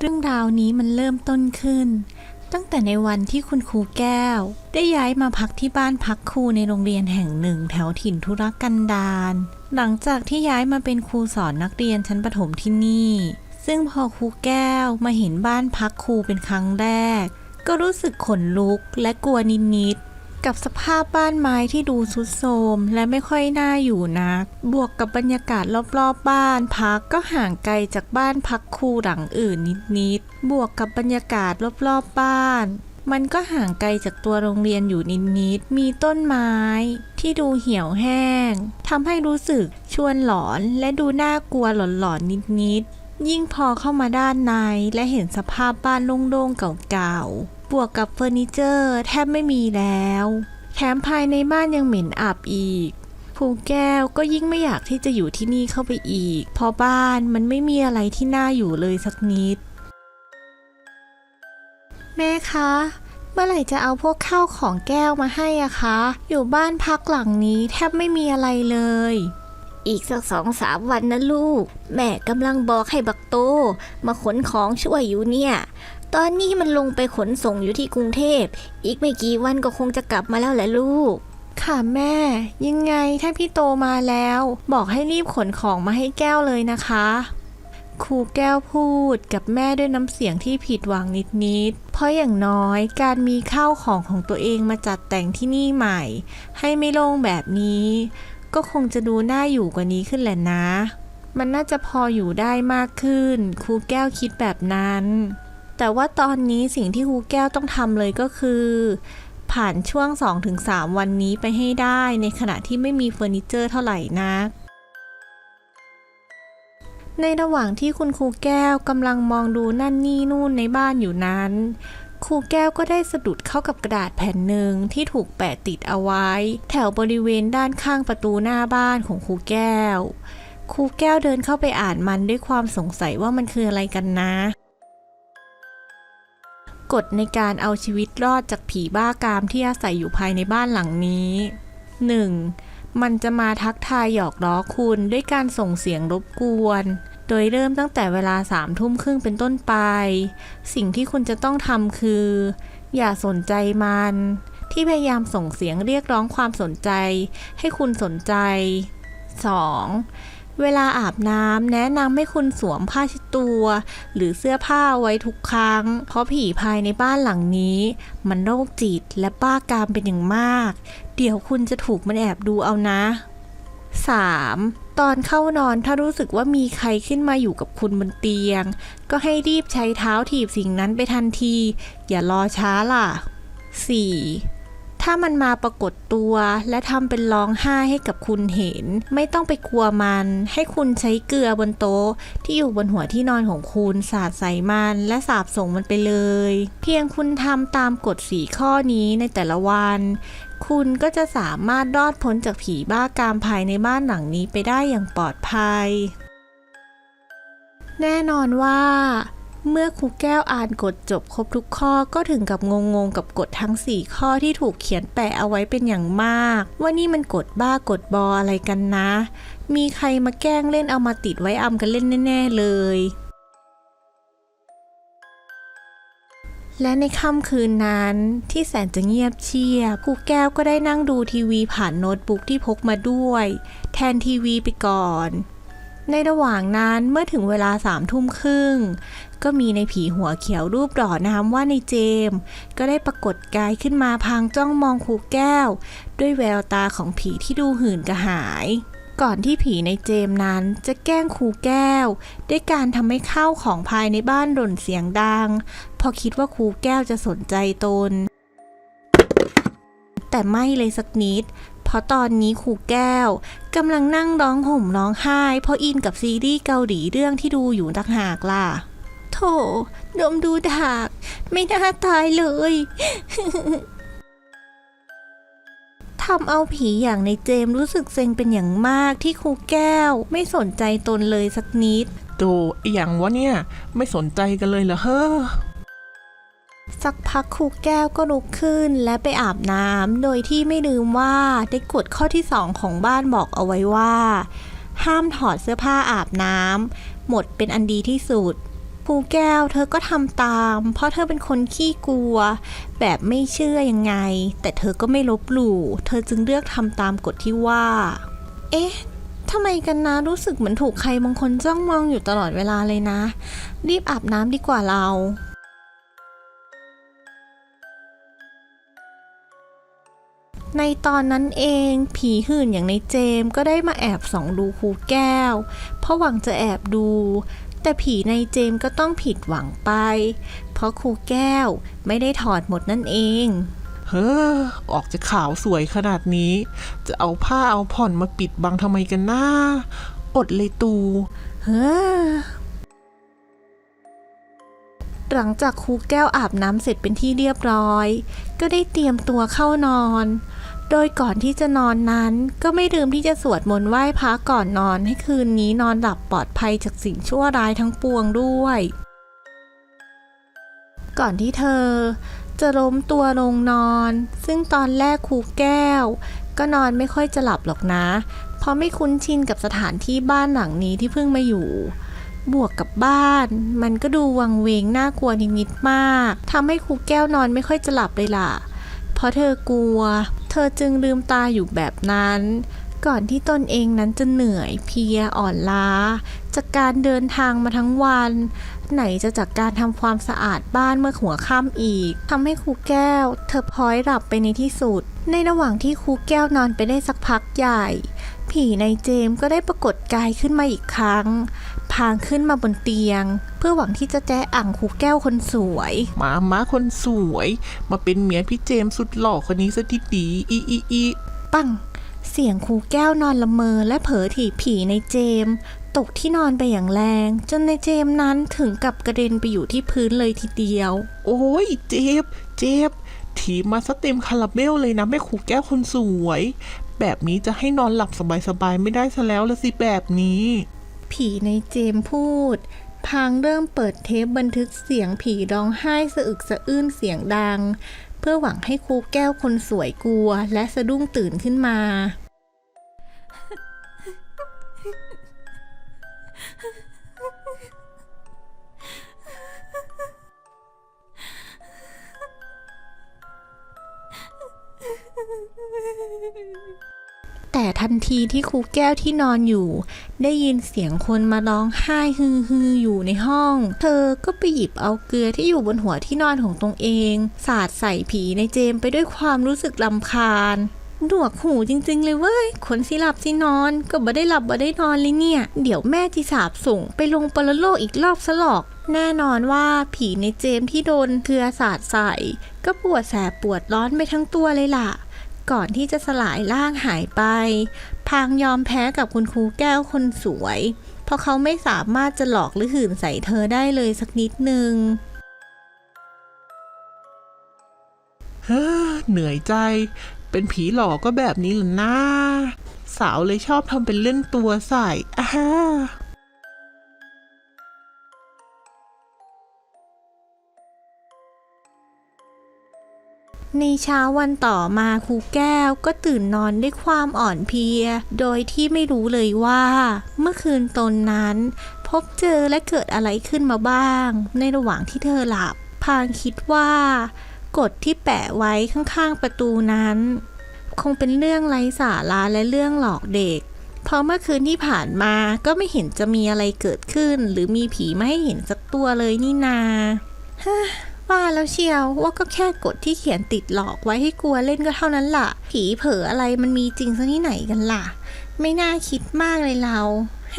เรื่องราวนี้มันเริ่มต้นขึ้น ตั้งแต่ในวันที่คุณครูแก้ว ได้ย้ายมาพักที่บ้านพักครูในโรงเรียนแห่งหนึ่งแถวถิ่นธุรกันดารหลังจากที่ย้ายมาเป็นครูสอนนักเรียนชั้นประถมที่นี่ ซึ่งพอครูแก้วมาเห็นบ้านพักครูเป็นครั้งแรก ก็รู้สึกขนลุกและกลัวนิดๆ กับสภาพบ้านไม้ที่ดูทรุดโทรมและไม่ค่อยน่าอยู่นัก บวกกับบรรยากาศรอบๆบบ้านพักก็ห่างไกลจากบ้านพักครูหลังอื่นนิดๆ บวกกับบรรยากาศรอบๆบบ้าน มันก็ห่างไกลจากตัวโรงเรียนอยู่นิดๆ มีต้นไม้ที่ดูเหี่ยวแห้งทำให้รู้สึกชวนหลอนและดูน่ากลัวหลอนๆนิดๆ ยิ่งพอเข้ามาด้านในและเห็นสภาพบ้านโล่งๆเก่าๆ บวกกับเฟอร์นิเจอร์แทบไม่มีแล้ว แถมภายในบ้านยังเหม็นอับอีกภูแก้วก็ยิ่งไม่อยากที่จะอยู่ที่นี่เข้าไปอีก เพราะบ้านมันไม่มีอะไรที่น่าอยู่เลยสักนิด แม่คะ เมื่อไหร่จะเอาพวกข้าวของแก้วมาให้อะคะ อยู่บ้านพักหลังนี้แทบไม่มีอะไรเลย อีกสักสองสามวันนะลูก แม่กำลังบอกให้บักโต มาขนของช่วยอยู่เนี่ย ตอนนี้มันลงไปขนส่งอยู่ที่กรุงเทพ อีกไม่กี่วันก็คงจะกลับมาแล้วแหละลูก ค่ะแม่ ยังไงถ้าพี่โตมาแล้ว บอกให้รีบขนของมาให้แก้วเลยนะคะ ครูแก้วพูดกับแม่ด้วยน้ำเสียงที่ผิดหวังนิดๆ เพราะอย่างน้อยการมีข้าวของของตัวเองมาจัดแต่งที่นี่ใหม่ ให้ไม่โล่งแบบนี้ ก็คงจะดูน่าอยู่กว่านี้ขึ้นแหละนะ มันน่าจะพออยู่ได้มากขึ้น ครูแก้วคิดแบบนั้น แต่ว่าตอนนี้สิ่งที่ครูแก้วต้องทำเลยก็คือ ผ่านช่วง 2-3 วันนี้ไปให้ได้ในขณะที่ไม่มีเฟอร์นิเจอร์เท่าไหร่นักในระหว่างที่คุณครูแก้วกำลังมองดูนั่นนี่นู่นในบ้านอยู่นั้น ครูแก้วก็ได้สะดุดเข้ากับกระดาษแผ่นหนึ่งที่ถูกแปะติดเอาไว้ แถวบริเวณด้านข้างประตูหน้าบ้านของครูแก้ว ครูแก้วเดินเข้าไปอ่านมันด้วยความสงสัยว่ามันคืออะไรกันนะ กฎในการเอาชีวิตรอดจากผีบ้ากามที่อาศัยอยู่ภายในบ้านหลังนี้ 1. มันจะมาทักทายหยอกล้อคุณด้วยการส่งเสียงรบกวน โดยเริ่มตั้งแต่เวลาสามทุ่มครึ่งเป็นต้นไป สิ่งที่คุณจะต้องทำคือ อย่าสนใจมัน ที่พยายามส่งเสียงเรียกร้องความสนใจ ให้คุณสนใจ 2. เวลาอาบน้ำแนะนำให้คุณสวมผ้าเช็ดตัว หรือเสื้อผ้าไว้ทุกครั้ง เพราะผีภายในบ้านหลังนี้ มันโรคจิตและบ้ากามเป็นอย่างมาก เดี๋ยวคุณจะถูกมันแอบดูเอานะ 3. ตอนเข้านอนถ้ารู้สึกว่ามีใครขึ้นมาอยู่กับคุณบนเตียง ก็ให้รีบใช้เท้าถีบสิ่งนั้นไปทันที อย่ารอช้าล่ะ 4. ถ้ามันมาปรากฏตัวและทำเป็นร้องไห้ให้กับคุณเห็น ไม่ต้องไปกลัวมัน ให้คุณใช้เกลือบนโต๊ะ ที่อยู่บนหัวที่นอนของคุณสาดใส่มันและสาบส่งมันไปเลย เพียงคุณทำตามกฎสีข้อนี้ในแต่ละวัน คุณก็จะสามารถรอดพ้นจากผีบ้ากามภายในบ้านหลังนี้ไปได้อย่างปลอดภัย แน่นอนว่า เมื่อครูแก้วอ่านกฎจบครบทุกข้อก็ถึงกับงงๆกับกฎทั้ง 4 ข้อที่ถูกเขียนแปะเอาไว้เป็นอย่างมาก ว่านี่มันกฎบ้ากฎบออะไรกันนะ มีใครมาแกล้งเล่นเอามาติดไว้อำกันเล่นแน่ ๆ เลยและในค่ำคืนนั้นที่แสนจะเงียบเชียบครูแก้วก็ได้นั่งดูทีวีผ่านโน้ตบุ๊กที่พกมาด้วย แทนทีวีไปก่อน ในระหว่างนั้นเมื่อถึงเวลาสามทุ่มครึ่ง ก็มีในผีหัวเขียวรูปหล่อน้ำว่าในเจม ก็ได้ปรากฏกายขึ้นมาพางจ้องมองครูแก้ว ด้วยแววตาของผีที่ดูหื่นกระหาย ก่อนที่ผีในเจมนั้นจะแกล้งครูแก้ว ด้วยการทำให้ข้าวของภายในบ้านหล่นเสียงดัง พอคิดว่าครูแก้วจะสนใจตนแต่ไม่เลยสักนิด เพราะตอนนี้ครูแก้วกำลังนั่งร้องห่มร้องไห้ เพราะอินกับซีรีส์เกาหลีเรื่องที่ดูอยู่ต่างหากล่ะ โถดมดูดาก ไม่น่าตายเลยทำเอาผีอย่างในเจมรู้สึกเซ็งเป็นอย่างมากที่ครูแก้ว ไม่สนใจตนเลยสักนิดโตไออย่างวะเนี่ย ไม่สนใจกันเลยเหรอเฮ้อ สักพักครูแก้วก็ลุกขึ้นและไปอาบน้ำโดยที่ไม่ลืมว่าได้กฎข้อที่สองของบ้านบอกเอาไว้ว่า ห้ามถอดเสื้อผ้าอาบน้ำหมดเป็นอันดีที่สุดครูแก้วเธอก็ทำตาม เพราะเธอเป็นคนขี้กลัว แบบไม่เชื่อยังไง แต่เธอก็ไม่ลบหลู่ เธอจึงเลือกทำตามกฎที่ว่า เอ๊ะทำไมกันนะรู้สึกเหมือนถูกใครบางคนจ้องมองอยู่ตลอดเวลาเลยนะ รีบอาบน้ำดีกว่าเรา ในตอนนั้นเอง ผีหื่นอย่างในเจมส์ก็ได้มาแอบส่องดูครูแก้ว เพราะหวังจะแอบดู แต่ผีในเจมส์ก็ต้องผิดหวังไป เพราะครูแก้วไม่ได้ถอดหมดนั่นเอง เฮ้อ ออกจะขาวสวยขนาดนี้ จะเอาผ้าเอาผ่อนมาปิดบังทำไมกันนะอดเลยตู เฮ้อ หลังจากครูแก้วอาบน้ำเสร็จเป็นที่เรียบร้อย ก็ได้เตรียมตัวเข้านอน โดยก่อนที่จะนอนนั้น ก็ไม่ลืมที่จะสวดมนต์ไหว้พระก่อนนอนให้คืนนี้นอนหลับปลอดภัยจากสิ่งชั่วร้ายทั้งปวงด้วย ก่อนที่เธอ จะล้มตัวลงนอน ซึ่งตอนแรกครูแก้ว ก็นอนไม่ค่อยจะหลับหรอกนะ เพราะไม่คุ้นชินกับสถานที่บ้านหลังนี้ที่เพิ่งมาอยู่ บวกกับบ้าน มันก็ดูวังเวงน่ากลัวนิดๆมากทำให้ครูแก้วนอนไม่ค่อยจะหลับเลยล่ะ เพราะเธอกลัว เธอจึงลืมตาอยู่แบบนั้น ก่อนที่ตนเองนั้นจะเหนื่อยเพลียอ่อนล้า จากการเดินทางมาทั้งวัน ไหนจะจากการทำความสะอาดบ้านเมื่อหัวค่ำอีกทำให้ครูแก้ว เธอพลอยหลับไปในที่สุด ในระหว่างที่ครูแก้วนอนไปได้สักพักใหญ่ผีในเจมส์ก็ได้ปรากฏกายขึ้นมาอีกครั้ง พางขึ้นมาบนเตียง เพื่อหวังที่จะแจ้อ่างครูแก้วคนสวย มาม้าคนสวย มาเป็นเมียพี่เจมส์สุดหล่อคนนี้ซะทีดีอีอีอีปัง เสียงครูแก้วนอนละเมอและเผลอถีบผีในเจมส์ตกที่นอนไปอย่างแรง จนในเจมส์นั้นถึงกับกระเด็นไปอยู่ที่พื้นเลยทีเดียว โอ้ยเจ็บเจ็บถีบมาซะเต็มคาราเบลเลยนะแม่ขู่แก้วคนสวย แบบนี้จะให้นอนหลับสบายๆไม่ได้ซะแล้วละสิแบบนี้ ผีในเจมพูดพางเริ่มเปิดเทปบันทึกเสียงผีร้องไห้สะอึกสะอื้นเสียงดัง เพื่อหวังให้ครูแก้วคนสวยกลัวและสะดุ้งตื่นขึ้นมา แต่ทันทีที่ครูแก้วที่นอนอยู่ ได้ยินเสียงคนมาร้องไห้ฮือฮืออยู่ในห้อง เธอก็ไปหยิบเอาเกลือที่อยู่บนหัวที่นอนของตนเอง สาดใส่ผีในเจมไปด้วยความรู้สึกลำคาญดวกหูจริง ๆ เลยเว้ย คนสิหลับสินอน ก็บ่ได้หลับบ่ได้นอนเลยเนี่ย เดี๋ยวแม่จีสาบส่งไปลงปรโลกอีกรอบซะหรอก แน่นอนว่าผีในเจมที่โดนเกลือสาดใส่ ก็ปวดแสบปวดร้อนไปทั้งตัวเลยล่ะ ก่อนที่จะสลายร่างหายไป พางยอมแพ้กับคุณครูแก้วคนสวย เพราะเขาไม่สามารถจะหลอกหรือหื่นใส่เธอได้เลยสักนิดนึงเหนื่อยใจ เป็นผีหลอกก็แบบนี้หรอนะ สาวเลยชอบทำเป็นเล่นตัวใส่อา ในเช้าวันต่อมาครูแก้วก็ตื่นนอนด้วยความอ่อนเพลีย โดยที่ไม่รู้เลยว่า เมื่อคืนตนนั้น พบเจอและเกิดอะไรขึ้นมาบ้าง ในระหว่างที่เธอหลับ พางคิดว่ากฎที่แปะไว้ข้างๆประตูนั้น คงเป็นเรื่องไร้สาระและเรื่องหลอกเด็ก เพราะเมื่อคืนที่ผ่านมาก็ไม่เห็นจะมีอะไรเกิดขึ้น หรือมีผีไมาให้เห็นสักตัวเลยนี่นา ว่าแล้วเชียวว่าก็แค่กฎที่เขียนติดหลอกไว้ให้กลัวเล่นก็เท่านั้นล่ะ ผีเผออะไรมันมีจริงซะที่ไหนกันล่ะ ไม่น่าคิดมากเลยเราฮ